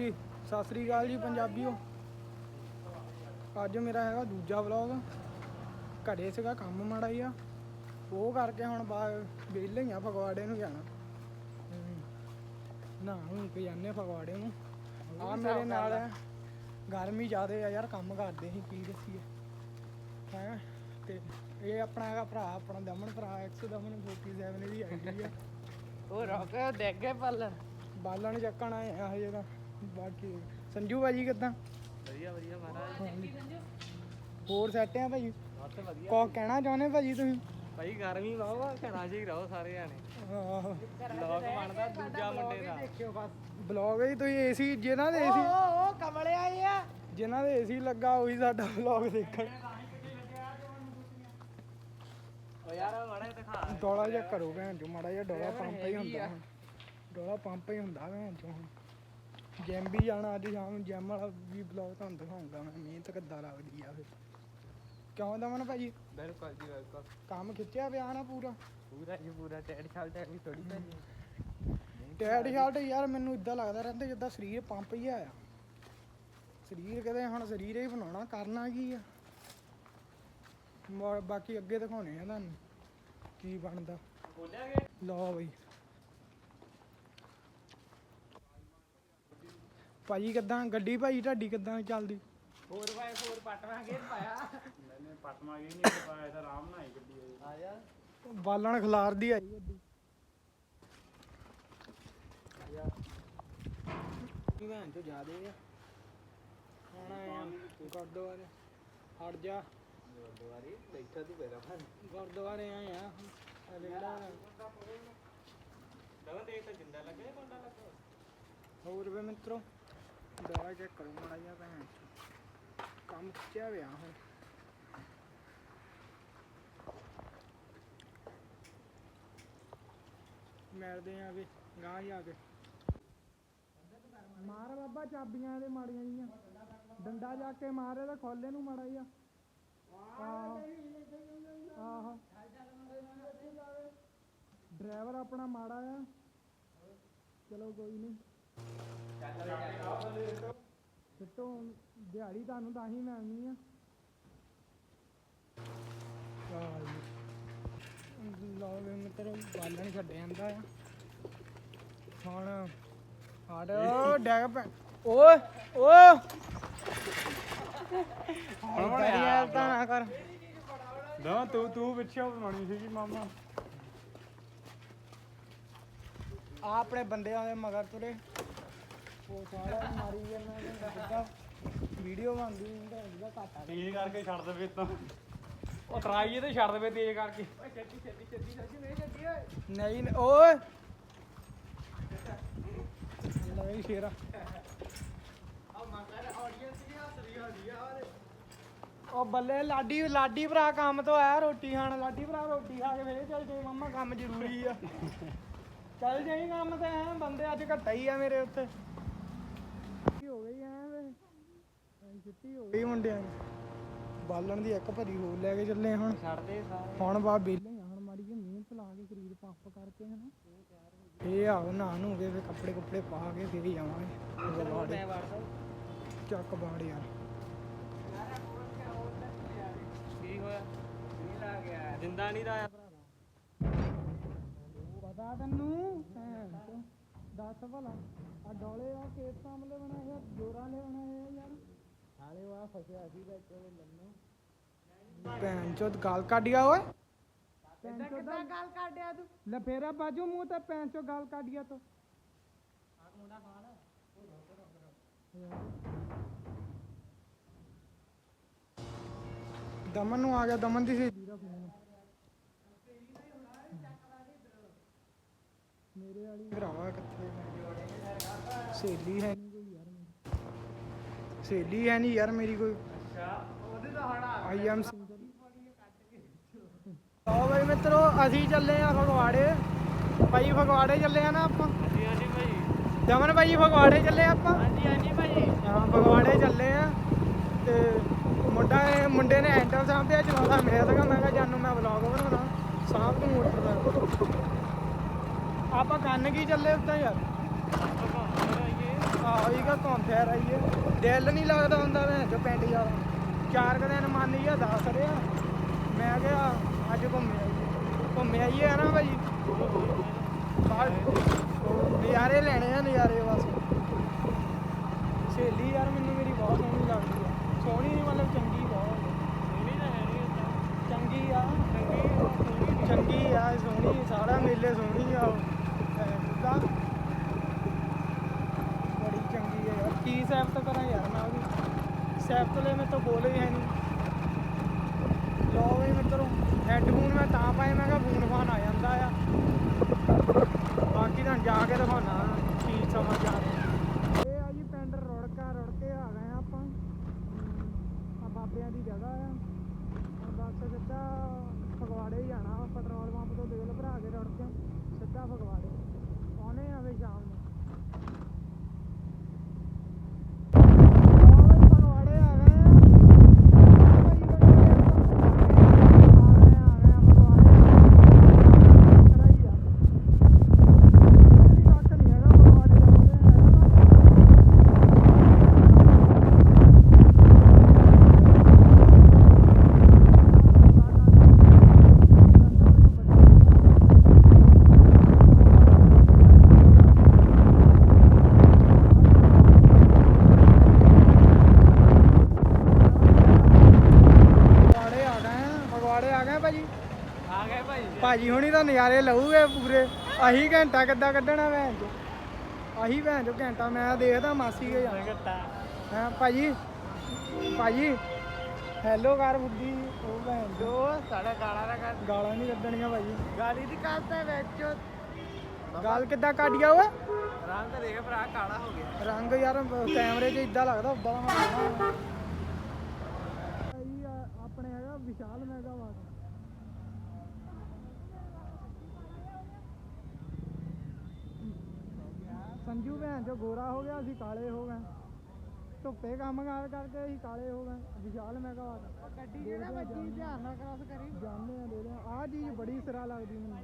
ਹਾਂਜੀ ਸਤਿ ਸ੍ਰੀ ਅਕਾਲ ਜੀ ਪੰਜਾਬੀਓ। ਅੱਜ ਮੇਰਾ ਹੈਗਾ ਦੂਜਾ ਵਲੌਗ। ਘਰੇ ਸੀਗਾ ਕੰਮ ਮਾੜਾ ਹੀ ਆ ਉਹ ਕਰਕੇ ਹੁਣ ਬਾਹਰ ਵਿਹਲੇ ਹੀ ਆ ਫਗਵਾੜੇ ਨੂੰ ਜਾਣਾ। ਨਾ ਹੁਣ ਕੇ ਜਾਂਦੇ ਫਗਵਾੜੇ ਨੂੰ। ਆ ਮੇਰੇ ਨਾਲ ਹੈ ਗਰਮੀ ਜ਼ਿਆਦੇ ਆ ਯਾਰ ਕੰਮ ਕਰਦੇ ਸੀ ਕੀ ਦੱਸੀਏ। ਹੈ ਤੇ ਇਹ ਆਪਣਾ ਹੈਗਾ ਭਰਾ ਆਪਣਾ ਦਮਨ ਭਰਾ ਐਕਸ ਦਮਨ 47 ਦੀ ਆਈਡੀ ਆ। ਉਹ ਰੋਕ ਦੇਖ ਗਏ ਪੱਲ। ਬਾਲਣ ਚੱਕਣ ਆਏ ਆ ਹਜੇ ਤਾਂ। ਬਾਕੀ ਸੰਜੂ ਭਾਜੀ ਕਿੱਦਾਂ? ਵਧੀਆ ਵਧੀਆ ਮਹਾਰਾਜ। ਹੋਰ ਸੈਟ ਆ ਭਾਜੀ? ਬਹੁਤ ਵਧੀਆ। ਕੋ ਕਹਿਣਾ ਚਾਹੁੰਦੇ ਭਾਜੀ ਤੁਸੀਂ? ਭਾਈ ਗਰਮੀ ਵਾਵਾ ਘਰਾਂ 'ਚ ਹੀ ਰਹੋ ਸਾਰੇ ਜਾਣੇ। ਲੋਕ ਬਣਦਾ ਦੂਜਾ ਮੁੰਡੇ ਦਾ। ਦੇਖਿਓ ਬਸ। ਬਲੌਗ ਹੀ ਤੁਸੀਂ ਏਸੀ ਜਿਨ੍ਹਾਂ ਦੇ ਏਸੀ ਉਹ ਕਮਲੇ ਆਏ ਆ। ਜਿਨ੍ਹਾਂ ਦੇ ਏਸੀ ਲੱਗਾ ਉਹੀ ਸਾਡਾ ਬਲੌਗ ਦੇਖਣ। ਉਹ ਯਾਰ ਮਾੜਾ ਜਿਹਾ ਦਿਖਾ। ਡੋਲਾ ਜਿਹਾ ਕਰੋ ਭੈਣ ਚੋ ਮਾੜਾ ਜਿਹਾ ਡੋਲਾ ਪੰਪ ਹੀ ਹੁੰਦਾ ਹੁਣ। ਡੋਲਾ ਪੰਪ ਹੀ ਹੁੰਦਾ ਭੈਣ ਹੁਣ। ਜਿਮ ਵੀ ਜਾਣਾ ਅੱਜ ਸ਼ਾਮ ਨੂੰ ਜਿਮ ਵਾਲਾ ਵੀ ਬਲੌਗ ਤੁਹਾਨੂੰ ਦਿਖਾਉਂਗਾ ਮੈਂ ਮਿਹਨਤ ਕਿੱਦਾਂ ਲੱਗਦੀ ਆ ਫਿਰ। ਕਿਉਂ ਦਮਨ ਭਾਜੀ? ਬਿਲਕੁਲ ਜੀ ਬਿਲਕੁਲ। ਕੰਮ ਖਿੱਚਿਆ ਪਿਆ ਨਾ ਪੂਰਾ? ਪੂਰਾ ਜੀ ਪੂਰਾ ਟੈਡ ਛਾਲ ਟੈਡ ਵੀ ਥੋੜੀ ਭਾਜੀ। ਟੈਡ ਸ਼ਾਟ ਯਾਰ ਮੈਨੂੰ ਇਦਾਂ ਲੱਗਦਾ ਰਹਿੰਦਾ ਜਿੱਦਾਂ ਸਰੀਰ ਪੰਪ ਹੀ ਆ। ਸਰੀਰ ਕਦੇ ਹੁਣ ਸਰੀਰ ਹੀ ਬਣਾਉਣਾ ਕਰਨਾ ਕੀ ਆ? ਬਾਕੀ ਅੱਗੇ ਦਿਖਾਉਣੇ ਆ ਤੁਹਾਨੂੰ ਕੀ ਬਣਦਾ। ਲਓ ਬਈ। ਭਾਜੀ ਕਿੱਦਾਂ? ਗੱਡੀ ਭਾਈ ਤੁਹਾਡੀ ਕਿੱਦਾਂ ਚੱਲਦੀ? 4x4 ਪਟਵਾ ਗੇਰ ਪਾਇਆ। ਮੈਨੇ ਪਟਮਾ ਗਈ ਨਹੀਂ ਪਾਇਆ ਤਾਂ ਆਰਾਮ ਨਾਲ ਹੀ ਗੱਡੀ ਆਈ ਆ ਜਾ। ਬਾਲਣ ਖਲਾਰਦੀ ਆਈ ਗੱਡੀ। ਕੀ ਭੈਣ ਚੋ ਜ਼ਿਆਦੇ ਆ। ਹੁਣ ਆਏ ਆ ਗੁਰਦੁਆਰੇ। ਹਟ ਜਾ। ਗੁਰਦੁਆਰੇ? ਬੈਠਾ ਤੂੰ ਮੇਰਾ ਭਾਈ। ਗੁਰਦੁਆਰੇ ਆਏ ਆ। ਰੇੜਾ। ਦਵਾ ਦੇਖ ਤਾਂ ਜਿੰਦਾ ਲੱਗੇ ਕੋਂਡਾ ਲੱਗਾ? ਹੋਰ ਵੇ ਮਿੱਤਰੋ। ਦੁਆਰਾ ਚੈੱਕ ਕਰੋ ਮਾੜਾ ਜਿਹਾ ਭੈਣ ਕੰਮ ਖਿੱਚਿਆ ਹੋਇਆ ਹੁਣ। ਮਿਲਦੇ ਆ ਵੀ ਗਾਂ ਜਾ ਕੇ। ਮਾਰ ਬਾਬਾ, ਚਾਬੀਆਂ ਦੇ ਮਾੜੀਆਂ ਜੀਆਂ ਡੰਡਾ ਜਾ ਕੇ ਮਾਰੇ ਤਾਂ ਖੋਲੇ ਨੂੰ ਮਾੜਾ ਜਿਹਾ। ਆਹੋ। ਡਰਾਈਵਰ ਆਪਣਾ ਮਾੜਾ ਆ। ਚਲੋ ਕੋਈ ਨਹੀਂ। ਸਿੱਟੋ, ਦਿਹਾੜੀ ਤੁਹਾਨੂੰ ਤਾਂ ਹੀ ਮਿਲਣੀ ਆ ਲਓ ਵੀ ਮਿੱਤਰੋ, ਬਾਲਣ ਛੱਡ ਜਾਂਦਾ ਆ। ਹੁਣ ਹੜ ਡੈਗ ਪੈ ਓਏ ਓਏ ਹੁਣ ਯਾਰ ਤਾਂ ਨਾ ਕਰ। ਨਾ, ਤੂੰ ਤੂੰ ਪਿੱਛੇ ਬਣਾਉਣੀ ਸੀਗੀ, ਮਾਮਾ। ਆ ਆਪਣੇ ਬੰਦਿਆਂ ਦੇ ਮਗਰ ਤੁਰੇ। ਉਹ ਸਾਰਾ ਮਾਰੀ ਜਾਂਦਾ ਜਿੱਦਾਂ ਵੀਡੀਓ ਬਣਦੀ ਹੁੰਦਾ ਇਹਦਾ ਘਾਟਾ ਤੇਜ਼ ਕਰਕੇ ਛੱਡ ਦੇਵੇ ਤਾਂ। ਉਹ ਟਰਾਈਏ ਤੇ ਛੱਡ ਦੇਵੇ ਤੇਜ਼ ਕਰਕੇ। ਨਹੀਂ ਨਹੀਂ, ਓਏ। ਨਹੀਂ ਸ਼ੇਰਾ। ਉਹ ਬੱਲੇ ਲਾਡੀ ਲਾਡੀ ਭਰਾ ਕੰਮ ਤੋਂ ਆਇਆ ਰੋਟੀ ਖਾਣ। ਲਾਡੀ ਭਰਾ ਰੋਟੀ ਖਾ ਕੇ ਫੇਰ ਚੱਲ ਜਾਈ ਮੰਮਾ ਕੰਮ ਜ਼ਰੂਰੀ ਆ। ਚੱਲ ਜਾਈ ਕੰਮ ਤੇ ਐ ਬੰਦੇ ਅੱਜ ਘੱਟਾ ਹੀ ਆ ਮੇਰੇ ਉੱਤੇ। ਛੁੱਟੀ ਹੋ ਗਈ ਐ ਵੇ ਛੁੱਟੀ ਹੋ ਗਈ। ਮੁੰਡਿਆਂ ਦੀ। ਬਾਲਣ ਦੀ ਇੱਕ ਭਰੀ ਹੋਰ ਲੈ ਕੇ ਚੱਲੇ ਹੁਣ। ਛੱਡ ਦੇ ਸਾਰੇ। ਹੁਣ ਬਾ ਬੇਲੇ ਆ ਹੁਣ ਮਾੜੀ ਜਿਹੀ ਮਿਹਨਤ ਲਾ ਕੇ ਸਰੀਰ ਪੰਪ ਕਰਕੇ ਹਨਾ। ਇਹ ਆਓ ਨਾ ਨੂੰ ਕੇ ਫਿਰ ਕੱਪੜੇ ਕੁੱਪੜੇ ਪਾ ਕੇ ਫਿਰ ਹੀ ਵੜਦਾ ਚੱਕ ਬਾੜ ਯਾਰ। ਕੀ ਹੋਇਆ? ਕੀ ਲਾ ਗਿਆ ਜਿੰਦਾ ਨਹੀਂ ਦਾ ਪਤਾ ਤੈਨੂੰ ਭੈਣ। ਦੱਸ ਭਲਾ। ਆ ਡੋਲੇ ਆ ਕੇਸ ਸਾਹਮਣੇ ਬਣਾਏ ਆ ਜੋਰਾਂ ਲੈ ਬਣਾਏ ਆ ਯਾਰ। ਹਾਲੇ ਵਾ ਫਸਿਆ ਸੀ ਵਿੱਚ ਉਹ ਲੰਨੋ। ਭੈਣ ਚੋਦ ਗਾਲ ਕੱਢ ਗਿਆ ਓਏ। ਕਿੱਦਾਂ ਕਿੱਦਾਂ ਗੱਲ ਕਾਢਿਆ ਤੂੰ? ਲੈ ਫੇਰਾ ਬਾਜੂ ਮੂੰਹ ਤੇ ਭੈਣ ਚੋ ਗਾਲ ਕੱਢ ਗਿਆ ਤੋ। ਦਮਨ ਨੂੰ ਆ ਗਿਆ ਦਮਨ ਦੀ ਸਹੇਲੀ ਦਾ ਫੋਨ ਮੇਰੇ ਵਾਲੀ ਭਰਾਵਾ ਕਿੱਥੇ ਸਹੇਲੀ ਹੈ ਨਹੀਂ ਕੋਈ ਯਾਰ ਮੇਰੀ। ਸਹੇਲੀ ਹੈ ਨਹੀਂ ਯਾਰ ਮੇਰੀ ਕੋਈ। ਉਹਦੇ ਤਾਂ ਹੜਾ ਆਈ ਐਮ ਸਿੰਗਲ ਆਓ ਬਈ ਮਿੱਤਰੋ ਅਸੀਂ ਚੱਲੇ ਆ ਫਗਵਾੜੇ। ਭਾਈ ਫਗਵਾੜੇ ਚੱਲੇ ਆ ਨਾ ਆਪਾਂ। ਹਾਂਜੀ ਹਾਂਜੀ ਭਾਈ। ਦਮਨ ਭਾਈ ਫਗਵਾੜੇ ਚੱਲੇ ਆ ਆਪਾਂ। ਹਾਂਜੀ ਹਾਂਜੀ ਭਾਈ। ਹਾਂ ਫਗਵਾੜੇ ਚੱਲੇ ਆ। ਤੇ ਮੁੰਡਾ ਮੁੰਡੇ ਨੇ ਹੈਂਡਲ ਸਾਂਭਿਆ ਚਲਾਉਂਦਾ ਮੈਂ ਤਾਂ ਮੈਂ ਕਿਹਾ ਜਾਨੂੰ ਮੈਂ ਵਲੌਗ ਬਣਾਉਣਾ ਨੂੰ ਮੋਟਰ ਦਾ। ਆਪਾਂ ਕੰਨ ਕੀ ਚੱਲੇ ਉੱਤੇ ਯਾਰ? ਆਈਗਾ ਘੁੰਮ ਫਿਰ ਆਈਏ ਦਿਲ ਨਹੀਂ ਲੱਗਦਾ ਹੁੰਦਾ ਮੈਂ ਜੋ ਪਿੰਡ ਜਾ ਚਾਰ ਕੁ ਦਿਨ ਮਨ ਹੀ ਆ ਦੱਸ ਰਿਹਾ ਮੈਂ ਕਿਹਾ, ਅੱਜ ਘੁੰਮੇ ਆਈਏ ਘੁੰਮੇ ਆਈਏ ਆ ਨਾ ਭਾਜੀ ਬਾਹਰ ਨਜ਼ਾਰੇ ਲੈਣੇ ਆ ਨਜ਼ਾਰੇ ਬਸ। ਸਹੇਲੀ ਯਾਰ ਮੈਨੂੰ ਮੇਰੀ ਬਹੁਤ ਸੋਹਣੀ ਲੱਗਦੀ ਆ। ਸੋਹਣੀ ਨਹੀਂ ਮਤਲਬ ਚੰਗੀ ਬਹੁਤ। ਸੋਹਣੀ ਤਾਂ ਹੈ ਨਹੀਂ ਚੰਗੀ ਆ। ਚੰਗੀ ਚੰਗੀ ਆ, ਸੋਹਣੀ ਸਾਰਾ ਮੇਲੇ ਸੋਹਣੀ ਆ ਉਹ ਕਿੱਦਾਂ ਬੜੀ ਚੰਗੀ ਆ ਯਾਰ ਕਰਾਂ ਯਾਰ ਮੈਂ ਉਹਦੀ ਸੈਫਤ ਲਈ ਮੇਰੇ ਤੋਂ ਬੋਲ ਹੀ ਹੈ ਨਹੀਂ ਲੋ ਵੀ ਮਿੱਤਰੋ ਹੈਡਫੋਨ ਮੈਂ ਤਾਂ ਪਾਏ ਮੈਂ ਕਿਹਾ ਫੋਨ ਫਾਨ ਆ ਜਾਂਦਾ ਆ। ਬਾਕੀ ਤਾਂ ਜਾ ਕੇ ਦਿਖਾਉਣਾ, ਕੀ ਸਮਝ ਆ ਇਹ ਆ ਜੀ ਪਿੰਡ ਰੁੜਕਾ ਰੁੜ ਕੇ ਆ ਗਏ ਆ ਆਪਾਂ। ਆ ਬਾਬਿਆਂ ਦੀ ਜਗ੍ਹਾ ਆ। ਹੁਣ ਬਸ ਸਿੱਧਾ ਫਗਵਾੜੇ ਹੀ ਜਾਣਾ ਪੈਟਰੋਲ ਪੰਪ ਤੋਂ ਤੇਲ ਭਰਾ ਕੇ ਰੁੜ ਕੇ ਸਿੱਧਾ ਫਗਵਾੜੇ। ਆਉਣੇ ਆ ਵੇ ਸ਼ਾਮ ਨੂੰ ਆਹ ਬਈ ਫਗਵਾੜੇ ਆ ਗਏ ਆ ਆਹ ਬਈ ਫਗਵਾੜੇ ਆ ਗਏ ਆ ਗਏ ਆ ਫਗਵਾੜੇ ਕਰਾਈ ਆ ਵੀ ਕੱਖ ਨਹੀਂ ਹੈਗਾ ਫਗਵਾੜੇ ਦਾ ਉਹਦੇ ਹੈਗਾ ਫਗਵਾੜੇ ਆ ਗਏ ਆ ਫਗਵਾੜੇ ਆ ਗਏ ਭਾਜੀ ਆ ਗਏ ਭਾਈ ਭਾਜੀ ਹੁਣੀ ਤਾਂ ਨਜ਼ਾਰੇ ਲਊਗੇ ਪੂਰੇ। ਆਹੀ ਘੰਟਾ ਕਿੱਦਾਂ ਕੱਢਣਾ ਭੈਣ ਚੋ ਆਹੀ ਭੈਣ ਚੋ ਘੰਟਾ ਮੈਂ ਦੇਖਦਾ ਮਾਸੀ ਕੇ ਜਾਣਾ ਹਾਂ ਭਾਜੀ? ਭਾਜੀ? ਹੈਲੋ ਕਰ ਬੁੱਢੀ। ਉਹ ਭੈਣ ਚੋ ਸਾਡਾ ਗਾਲਾਂ ਦਾ ਕਰ ਗਾਲਾਂ ਨਹੀਂ ਕੱਢਣੀਆਂ ਭਾਜੀ। ਗਾਲੀ ਦੀ ਕਰਦਾ ਵਿੱਚ ਗੱਲ ਕਿੱਦਾਂ ਕੱਢ ਗਿਆ ਓਏ? ਰੰਗ ਦੇਖ ਭਰਾ ਕਾਲਾ ਹੋ ਗਿਆ। ਰੰਗ ਯਾਰ ਕੈਮਰੇ 'ਚ ਇਦਾਂ ਲੱਗਦਾ ਉਦਾਂ ਦਾ ਆਪਣੇ ਹੈਗਾ ਵਿਸ਼ਾਲ ਮੈਗਾਵਾਟ ਸੰਜੂ ਭੈਣ ਜੋ ਗੋਰਾ ਹੋ ਗਿਆ ਅਸੀਂ ਕਾਲੇ ਹੋ ਗਏ। ਧੁੱਪੇ ਕੰਮ ਕਾਰ ਕਰਕੇ ਅਸੀਂ ਕਾਲੇ ਹੋ ਗਏ। ਵਿਸ਼ਾਲ ਮੈਗਾਵਾਟ ਗੱਡੀ ਜਿਹੜਾ ਵੱਜੀ ਧਿਆਨ ਨਾਲ ਕ੍ਰਾਸ ਕਰੀ। ਜਾਣਦੇ ਆ ਦੇ ਆ ਚੀਜ਼ ਬੜੀ ਸਿਰਾ ਲੱਗਦੀ ਮੈਨੂੰ।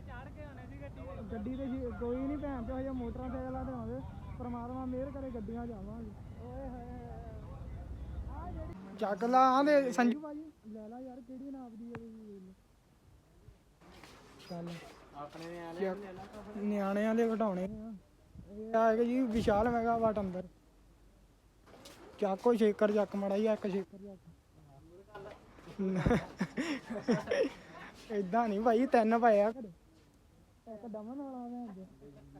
ਚੜ ਕੇ ਆਉਣੇ ਸੀ ਗੱਡੀ ਗੱਡੀ ਤੇ ਸ਼ੀ- ਕੋਈ ਨਹੀਂ ਭੈਣ ਚੋ ਹਜੇ ਮੋਟਰਸਾਈਕਲਾਂ ਤੇ ਆਉਂਦੇ। ਪਰਮਾਤਮਾ ਮਿਹਰ ਕਰੇ ਗੱਡੀਆਂ ਜਾਵਾਂਗੇ। ਓਏ ਹੋਏ ਚੱਕ ਲਾ ਆਂਦੇ ਸੰਜੂ ਭਾਜੀ ਲੈ ਲਾ ਯਾਰ ਕਿਹੜੀ ਨਾਪ ਦੀ ਹੈ ਇਹ ਚੱਲ। ਆਪਣੇ ਨੇ ਚੱਕ। ਨਿਆਣਿਆਂ ਦੇ ਘਟਾਉਣੇ ਆ। ਇਹ ਆ ਕਿ ਜੀ ਵਿਸ਼ਾਲ ਮੈਗਾਵਾਟ ਅੰਦਰ। ਚੱਕੋ ਸ਼ੇਕਰ ਚੱਕ ਮੜਾ ਜੀ ਇੱਕ ਸ਼ੇਕਰ ਚੱਕ। ਇਦਾਂ ਨਹੀਂ ਭਾਈ, ਤਿੰਨ ਪਏ ਘਰੇ। ਇੱਕ ਦਮਨ ਵਾਲਾ ਮੈਂ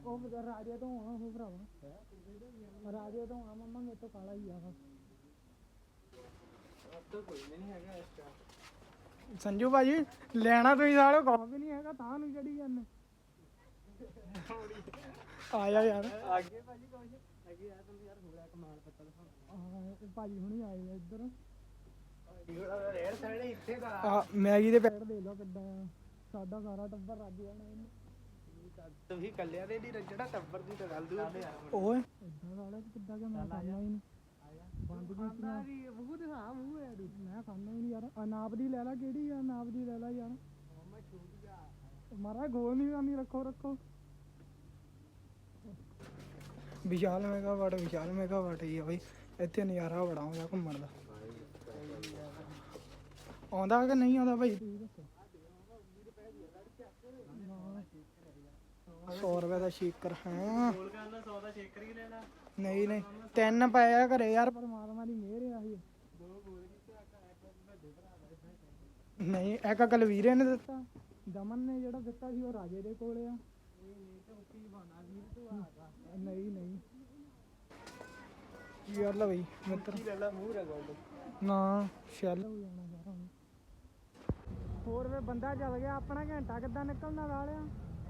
ਉਹ ਬਜ਼ੁਰਗ ਰਾਜੇ ਤੋਂ ਆਉਣਾ ਉਹ ਭਰਾਵਾ। ਰਾਜੇ ਤੋਂ ਆਉਣਾ ਮੰਮਾ, ਮੇਰੇ ਤੋਂ ਕਾਲਾ ਹੀ ਆ ਬਸ। ਸੰਜੂ ਭਾਜੀ, ਲੈਣਾ ਤੁਸੀਂ ਸਾਲੇ ਕੋਈ ਵੀ ਨਹੀਂ ਹੈਗਾ, ਤਾਂ ਨੂੰ ਚੜੀ ਜਾਂਦੇ। ਆ ਜਾ ਯਾਰ। ਅੱਗੇ ਭਾਜੀ ਕੁਝ ਅੱਗੇ ਆ ਤੁਹਾਨੂੰ ਯਾਰ ਹੋਇਆ ਕਮਾਲ ਪੱਤਾ ਦਿਖਾਉਣਾ ਆਹ, ਭਾਜੀ ਹੁਣੀ ਆਏ ਆ ਇੱਧਰ। ਰੇੜ ਸਾਈਡ ਇੱਥੇ ਦਾ ਆ ਮੈਗੀ ਦੇ ਪੈਕਟ ਦੇ ਲਓ ਕਿੱਦਾਂ ਆ। ਸਾਡਾ ਸਾਰਾ ਟੱਬਰ ਰੱਜ ਜਾਣਾ ਇਹਨੂੰ। ਤੁਸੀਂ ਕੱਲਿਆਂ ਦੇ ਨਹੀਂ ਰੱਜਣਾ ਟੱਬਰ ਦੀ ਤਾਂ ਗੱਲ ਦੂਰ ਓਏ ਇਦਾਂ ਵਾਲਾ ਕਿੱਦਾਂ ਕਿ ਮੈਂ ਖਾਣਾ ਹੀ ਨਹੀਂ ਬੰਦ ਕੀਤੀਆਂ। ਵੀ ਮੂੰਹ ਤੇ ਹਾਂ ਮੂੰਹ ਹੈ ਮੈਂ ਖਾਣਾ ਹੀ ਨਹੀਂ ਯਾਰ। ਆ ਨਾਪ ਦੀ ਲੈ ਲੈ ਕਿਹੜੀ ਆ ਨਾਪ ਦੀ ਲੈ ਲੈ ਯਾਰ। ਮਮਾ ਛੂਟ ਗਿਆ। ਮਾਰਾ ਗੋਲ ਨਹੀਂ ਆਂਦੀ ਰੱਖੋ ਰੱਖੋ। ਵਿਸ਼ਾਲ ਮੈਗਾਵਾਟ ਵਿਸ਼ਾਲ ਮੈਗਾਵਾਟ ਹੀ ਆ ਬਈ। ਇੱਥੇ ਨਜ਼ਾਰਾ ਬੜਾ ਆਉਂਦਾ ਘੁੰਮਣ ਦਾ। ਆਉਂਦਾ ਕਿ ਨਹੀਂ ਆਉਂਦਾ ਭਾਈ 100 ਰੁਪਏ ਦਾ ਸ਼ੇਕਰ ਹੈ। ਕੋਲ ਕਰਨਾ 100 ਦਾ ਸ਼ੇਕਰ ਹੀ ਲੈਣਾ ਨਹੀਂ ਨਹੀਂ। ਤਿੰਨ ਪਏ ਘਰੇ ਯਾਰ, ਪਰਮਾਤਮਾ ਦੀ ਮਿਹਰ ਆ ਇਹ। ਨਹੀਂ, ਇੱਕ ਕਲਵੀਰੇ ਨੇ ਦਿੱਤਾ। ਦਮਨ ਨੇ ਜਿਹੜਾ ਦਿੱਤਾ ਸੀ, ਉਹ ਰਾਜੇ ਦੇ ਕੋਲ ਆ। ਨਹੀਂ ਨਹੀਂ ਯਾਰ ਲੈ ਬਈ, ਮਿੱਤਰ? ਲੈ ਲਾ ਮੂੰਹ ਰੇ ਗੋਲਡ ਨਾ, ਸ਼ੈਲ। ਹੋ ਜਾਣਾ ਯਾਰ ਹੁਣ ਹੋਰ ਵੇ ਬੰਦਾ ਚੱਲ ਗਿਆ, ਆਪਣਾ ਘੰਟਾ ਕਿੱਦਾਂ ਨਿਕਲਣਾ ਵਾਲਿਆ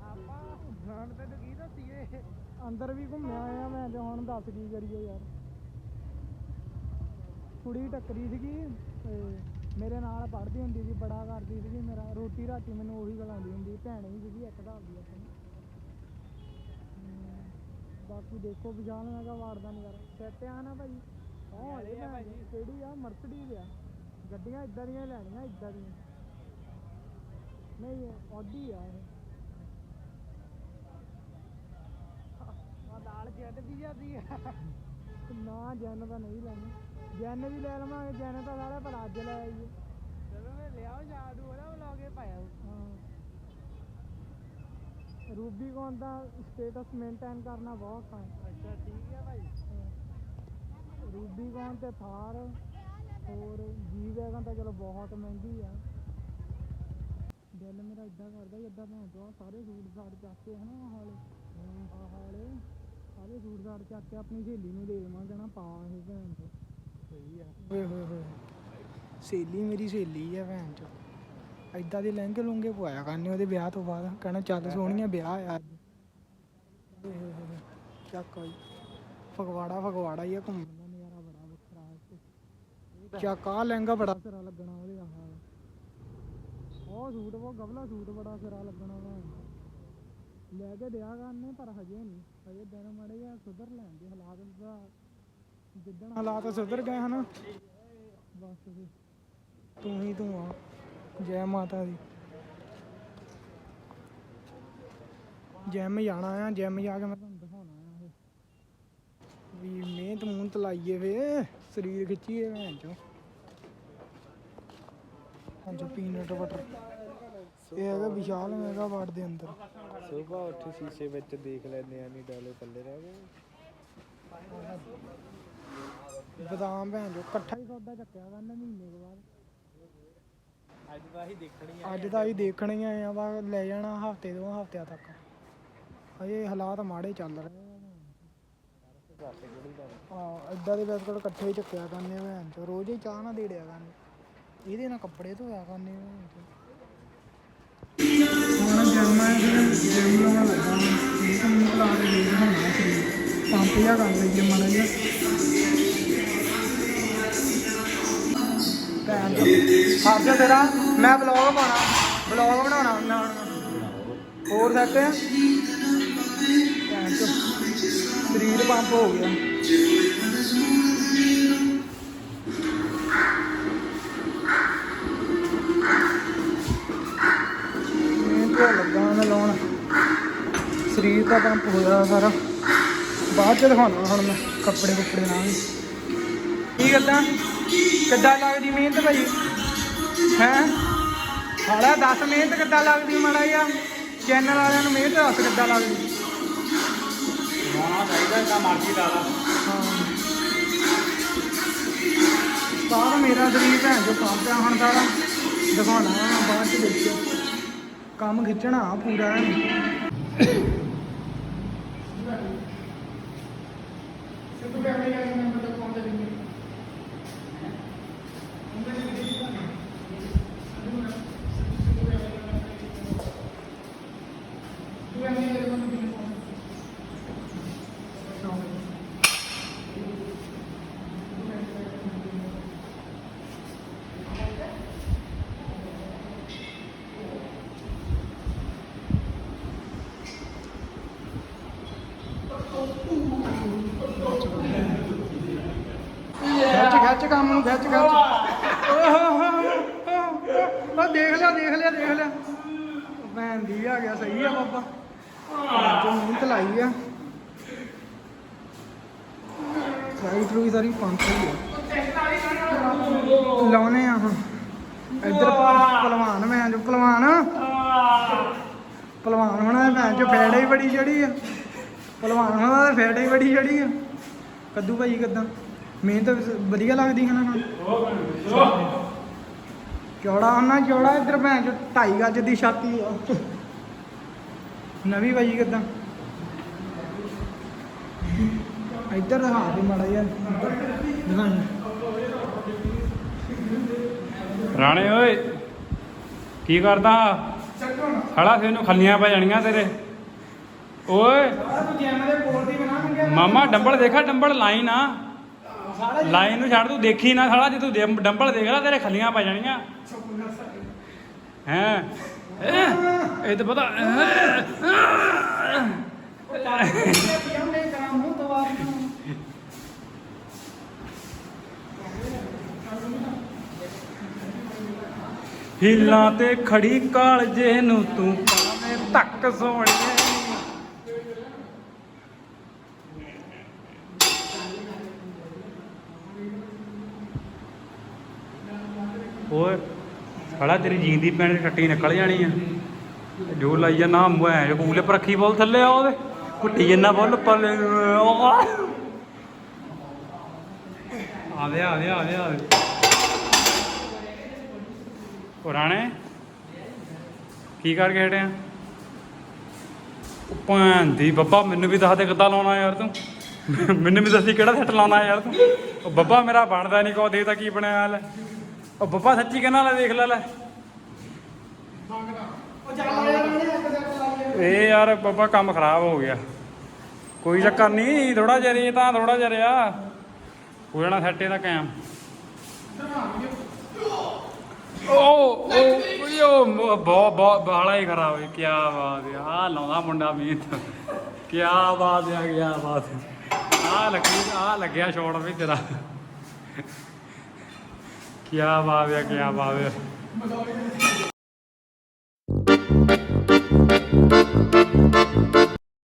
ਆਪਾਂ ਹੁਣ ਤੈਨੂੰ ਕੀ ਦੱਸੀਏ ਅੰਦਰ ਵੀ ਘੁੰਮਿਆ ਆ ਮੈਂ ਤੇ ਹੁਣ ਦੱਸ ਕੀ ਕਰੀਏ ਯਾਰ। ਕੁੜੀ ਟੱਕਰੀ ਸੀਗੀ ਤੇ ਮੇਰੇ ਨਾਲ ਪੜ੍ਹਦੀ ਹੁੰਦੀ ਸੀ, ਬੜਾ ਕਰਦੀ ਸੀਗੀ ਮੇਰਾ। ਰੋਟੀ ਰਾਟੀ ਮੈਨੂੰ ਉਹੀ ਖਿਲਾਉਂਦੀ ਹੁੰਦੀ, ਭੈਣ ਵੀ ਸੀਗੀ, ਇੱਕ ਦਾ ਹੁੰਦੀ ਆਪਣੀ। ਬਾਕੀ ਦੇਖੋ ਮੈਂ ਕਿਹਾ ਵਾਰਦਾ ਨਜ਼ਾਰਾ ਸੈੱਟ ਆ ਨਾ ਭਾਜੀ ਉਹ ਹਲੇ ਭਾਜੀ ਕਿਹੜੀ ਆ? ਮਰਸਡੀਜ਼ ਆ। ਗੱਡੀਆਂ ਇਦਾਂ ਦੀਆਂ ਹੀ ਲੈਣੀਆਂ ਇਦਾਂ ਦੀਆਂ। ਨਹੀਂ ਆਡੀ ਆ ਇਹ। ਆ ਨਾਲ ਜੱਟ ਦੀ ਜਾਂਦੀ ਆ। ਨਾ ਜੈਨ ਤਾਂ ਨਹੀਂ ਲੈਣੀ। ਜੈਨ ਵੀ ਲੈ ਲਵਾਂਗੇ ਜੈਨ ਤਾਂ ਸਾਰਾ ਪਰ ਅੱਜ ਲੈ ਆਈਏ ਚਲੋ ਮੈਂ ਲਿਆਓ ਜਾਦੂ ਉਹਦਾ ਵਲੋਗੇ ਪਾਇਆ ਹਾਂ ਰੂਬੀ ਕੌਨ ਦਾ ਸਟੇਟਸ ਮੇਨਟੇਨ ਕਰਨਾ ਬਹੁਤ ਔਖਾ ਹੈ ਅੱਛਾ ਠੀਕ ਆ ਭਾਈ। ਰੂਬੀ ਕੌਨ ਤੇ ਥਾਰ ਹੋਰ ਜੀ ਵੈਗਨ ਤਾਂ ਚਲੋ ਬਹੁਤ ਮਹਿੰਗੀ ਆ। ਦਿਲ ਮੇਰਾ ਇਦਾਂ ਕਰਦਾ ਜਿੱਦਾਂ ਚੋ ਆਹ ਸਾਰੇ ਸੂਟ ਸਾੜ ਚੱਕ ਹਨਾ ਆਹ ਵਾਲੇ। ਆਹ ਵਾਲੇ ਸਾਰੇ ਸੂਟ ਸਾੜ ਚੱਕ ਕੇ ਆਪਣੀ ਸਹੇਲੀ ਨੂੰ ਦੇ ਦੇਵਾਂ ਕਹਿਣਾ ਪਾ ਇਹ ਭੈਣ ਚੋ ਸਹੀ ਆ। ਓਏ ਹੋਏ ਹੋਏ। ਸਹੇਲੀ ਮੇਰੀ ਸਹੇਲੀ ਆ ਭੈਣ ਚੋ ਐਦਾਂ ਦੇ ਲਹਿੰਗੇ ਲੁੰਗੇ ਪਵਾਇਆ ਕਰਨੇ ਉਹਦੇ ਵਿਆਹ ਤੋਂ ਬਾਅਦ। ਕਹਿਣਾ ਚੱਲ ਸੋਹਣੀਆਂ ਵਿਆਹ ਆ। ਅੱਜ ਓਏ ਹੋਏ ਹੋਏ ਚੱਕ ਆਈ ਫਗਵਾੜਾ ਫਗਵਾੜਾ ਹੀ ਆ ਘੁੰਮਣ ਦਾ ਨਜ਼ਾਰਾ ਬੜਾ ਵੱਖਰਾ ਇੱਥੇ। ਚੱਕ ਆ ਲਹਿੰਗਾ ਬੜਾ ਸਿਰਾ ਲੱਗਣਾ ਉਹਦੇ ਆਹ ਉਹ ਸੂਟ ਉਹ ਗਵਲਾ ਸੂਟ ਬੜਾ ਸਿਰਾ ਲੱਗਣਾ ਵਾ ਲੈ ਕੇ ਦਿਆ ਕਰਨੇ, ਪਰ ਹਜੇ ਨਹੀਂ। ਹਜੇ ਦਿਨ ਮਾੜੇ ਜਿਹਾ ਸੁਧਰ ਲੈਣ ਦੇ ਹਾਲਾਤ ਦਾ। ਜਿੱਦਣ ਹਾਲਾਤ ਸੁਧਰ ਗਏ ਹਨਾ। ਬਸ ਫਿਰ ਤੂੰ ਹੀ ਤੂੰ ਆ। ਜੈ ਮਾਤਾ ਦੀ। ਜਿਮ ਜਾਣਾ ਆ ਜਿਮ ਜਾ ਕੇ ਮੈਂ ਤੁਹਾਨੂੰ ਦਿਖਾਉਣਾ ਆ ਇਹ। ਵੀ ਮਿਹਨਤ ਮੂਹਨਤ ਲਾਈਏ ਵੇ ਸਰੀਰ ਖਿੱਚੀਏ ਭੈਣ ਚੋ ਹਾਂਜੀ ਪੀਨਟ ਬਟਰ ਇਹ ਹੈਗਾ ਵਿਸ਼ਾਲ ਮੈਗਾ ਵਾਰਡ ਦੇ ਅੰਦਰ। ਸਵੇਰ ਉੱਠ ਸ਼ੀਸ਼ੇ ਵਿੱਚ ਦੇਖ ਲੈਂਦੇ ਆ ਨਹੀਂ ਡਾਲੇ ਪੱਲੇ ਰਹਿ ਗਏ। ਬਦਾਮ ਭੈਣ ਜੋ ਇਕੱਠਾ ਹੀ ਸੌਦਾ ਚੱਕਿਆ ਕਰਨਾ ਮਹੀਨੇ ਕੁ ਬਾਅਦ। ਅੱਜ ਤਾਂ ਅਸੀਂ ਦੇਖਣੀ ਅੱਜ ਤਾਂ ਅਸੀਂ ਦੇਖਣੇ ਆ ਵਾ ਲੈ ਜਾਣਾ ਹਫ਼ਤੇ ਦੋ ਹਫਤਿਆਂ ਤੱਕ। ਹਜੇ ਹਾਲਾਤ ਮਾੜੇ ਚੱਲ ਰਹੇ ਆ। ਹਾਂ ਦੇ ਬਿਸਕੁਟ ਇਕੱਠੇ ਹੀ ਚੱਕਿਆ ਕਰਨੇ ਭੈਣ ਚੋ ਰੋਜ਼ ਹੀ ਚਾਹ ਨਾ ਦੇੜਿਆ ਕਰਨੇ। ਇਹਦੇ ਨਾਲ ਕੱਪੜੇ ਧੋਇਆ ਕਰਨੇ ਭੈਣ ਹੁਣ ਜਰਮਾ ਜਿਮ ਲਾਉਣ ਲੱਗਾ ਇਹ ਤਾਂ ਮੈਨੂੰ ਲਾ ਕੇ ਦੇਖ ਹੋਣਾ ਸਰੀਰ। ਪੰਪ ਜਿਹਾ ਕਰ ਲਈਏ ਮਾੜਾ ਜਿਹਾ। ਭੈਣ ਚੋ ਹਰ ਜਾ ਤੇਰਾ। ਮੈਂ ਵਲੌਗ ਪਾਉਣਾ ਵਲੌਗ ਬਣਾਉਣਾ ਹੁੰਦਾ ਹੁਣ ਹੋਰ ਸੈੱਟ ਆ ਸਰੀਰ ਪੰਪ ਹੋ ਗਿਆ। ਮਿਹਨਤ ਤਾਂ ਲੱਗਾ ਮੈਂ ਲਾਉਣ। ਸਰੀਰ ਦਾ ਪੰਪ ਹੋਇਆ ਸਾਰਾ। ਬਾਅਦ ਚ ਦਿਖਾਉਣਾ ਹੁਣ ਮੈਂ ਕੱਪੜੇ ਕੁੱਪੜੇ ਨਾਲ। ਕੀ ਗੱਲਾਂ? ਕਿੱਦਾਂ ਲੱਗਦੀ ਮਿਹਨਤ ਭਾਈ? ਹੈ? ਹਾਲਾ ਦੱਸ ਮਿਹਨਤ ਕਿੱਦਾਂ ਲੱਗਦੀ ਮਾੜਾ ਜਿਹਾ? ਚੈਨਲ ਵਾਲਿਆਂ ਨੂੰ ਮਿਹਨਤ ਦੱਸ ਕਿੱਦਾਂ ਲੱਗਦੀ? ਹਾਂ ਚਾਹੀਦਾ ਤਾਂ ਮਰਜ਼ੀ ਲਾ ਲਾ। ਹਾਂ ਸਾਰਾ ਮੇਰਾ ਸਰੀਰ ਭੈਣ ਜੋ ਪਾਪਿਆ ਹੁਣ ਸਾਰਾ। ਦਿਖਾਉਣਾ ਵਾ, ਬਾਅਦ ਚ ਦੇਖਿਓ। ਕੰਮ ਖਿੱਚਣਾ ਪੂਰਾ ਐਨ। ਖਿੱਚ ਖਿੱਚ ਕੰਮ ਨੂੰ ਖਿੱਚ ਖਿੱਚ ਦੇਖ ਲਿਆ ਦੇਖ ਲਿਆ ਦੇਖ ਲਿਆ। ਭੈਣ ਦੀ ਆ ਗਿਆ, ਸਹੀ ਆ ਬਾਬਾ। ਜੋ ਮਿਹਨਤ ਲਾਈ ਆ। ਸਾਈਡ ਰੂਈ ਸਾਰੀ ਪੰਜ ਸਹੀ ਆ। ਲਾਉਨੇ ਆ ਹੁਣ। ਇੱਧਰ ਪਹਿਲਵਾਨ ਮੈਂ ਜੋ, ਪਹਿਲਵਾਨ। ਪਹਿਲਵਾਨ ਹੋਣਾ ਭੈਣ ਚ ਫੈੜ ਹੀ ਬੜੀ ਚੜੀ ਆ। ਪਹਿਲਵਾਨ ਹੋਣਾ ਦੇ ਫੈੜ ਹੀ ਬੜੀ ਚੜੀ ਆ। ਕੱਦੂ ਭਾਈ ਕਿੱਦਾਂ? ਮਿਹਨਤ ਵਧੀਆ ਲੱਗਦੀ ਹੈ ਨਾ ਹੁਣ। ਚੌੜਾ ਹੁੰਨਾ ਚੌੜਾ ਇੱਧਰ ਭੈਣ ਚ 2.5 ਗੱਜ ਦੀ ਛਾਤੀ ਆ। ਨਵੀਂ ਭਾਈ ਕਿੱਦਾਂ? ਇੱਧਰ ਦਿਖਾ ਦੇ ਮਾੜਾ ਜਿਹਾ। ਦਿਖਾਈ ਰਾਣੇ ਓਏ ਕੀ ਕਰਦਾ? ਹਲਾ ਸੇ ਨੂੰ ਖੱਲੀਆਂ ਪੈ ਜਾਣੀਆਂ ਤੇਰੇ। ਓਏ ਮਾਮਾ ਡੰਬਲ ਦੇਖਾ ਡੰਬਲ ਲਾਈਨ ਆ। ਲਾਈਨ ਨੂੰ ਛੱਡ, ਤੂੰ ਦੇਖੀ ਨਾ ਸਾਲਾ, ਜੇ ਤੂੰ ਡੰਬ- ਡੰਬਲ ਦੇਖ ਲੈ, ਤੇਰੇ ਖੱਲੀਆਂ ਪੈ ਜਾਣੀਆਂ। ਹੈ? ਇਹ ਤਾਂ ਪਤਾ ਉਹਨੇ ਤੇ ਖੜੀ ਕਾਲਜੇ ਨੂੰ ਤੂੰ ਪਾਵੇਂ ਧੱਕ ਸੋਹਣੀਏ ਓਏ ਸਾਲਾ ਤੇਰੀ ਜੀਨ ਦੀ ਪੈਂਟ ਦੀ ਟੱਟੀ ਨਿਕਲ ਜਾਣੀ ਆ। ਜੋ ਲਾਈ ਜਾ ਨਾ ਮੈਂ ਜੋ ਕੂਲੇ ਪਰ ਰੱਖੀ ਬੋਲ ਥੱਲੇ ਆ ਉਹਦੇ। ਕੁੱਟੀ ਜੰਨਾ ਬੋਲ ਪੱਲੇ ਆਵੇ ਆਵੇ ਆਵੇ ਆਵੇ ਪੁਰਾਣੇ ਕੀ ਕਰਕੇ ਹਟਿਆ? ਉਹ ਦੀ ਬੱਬਾ, ਮੈਨੂੰ ਵੀ ਦੱਸ ਦੇ ਕਿੱਦਾਂ ਲਾਉਣਾ ਯਾਰ ਤੂੰ। ਮੈਨੂੰ ਵੀ ਦੱਸੀ ਕਿਹੜਾ ਸੈੱਟ ਲਾਉਣਾ ਯਾਰ ਤੂੰ। ਉਹ ਬੱਬਾ ਮੇਰਾ ਬਣਦਾ ਨਹੀਂ ਕੋ ਦੇਖਦਾ ਕੀ ਬਣਿਆ ਹਾਲ ਉਹ ਬੱਬਾ ਸੱਚੀ ਕਹਿੰਦਾ ਲੈ ਦੇਖ ਲੈ ਲੈ ਉਹ ਚੱਲ ਆ ਯਾਰ ਉਹਨੇ ਇੱਕ ਸੈੱਟ ਲਾਈ ਇਹ ਯਾਰ ਬਾਬਾ ਕੰਮ ਖਰਾਬ ਹੋ ਗਿਆ। ਕੋਈ ਚੱਕਰ ਨਹੀਂ ਥੋੜਾ ਜਿਹਾ ਇਹ ਤਾਂ ਥੋੜਾ ਜਿਹਾ ਰਿਹਾ। ਹੋ ਜਾਣਾ ਸੈੱਟ ਦਾ ਕਾਇਮ। ਓ ਓ ਓ ਬਹੁਤ ਬਹੁਤ ਬਾਲਾ ਹੀ ਖਰਾਬ ਹੈ ਕੀ ਬਾਤ ਹੈ। ਆ ਲਾਉਂਦਾ ਮੁੰਡਾ ਮੀਤ। ਕੀ ਬਾਤ ਹੈ ਕੀ ਬਾਤ ਆ ਲੱਗੀ ਆ ਲੱਗਿਆ ਸ਼ਾਟ ਵੀ ਤੇਰਾ। ਕੀ ਬਾਤ ਹੈ ਕੀ ਬਾਤ ਹੈ।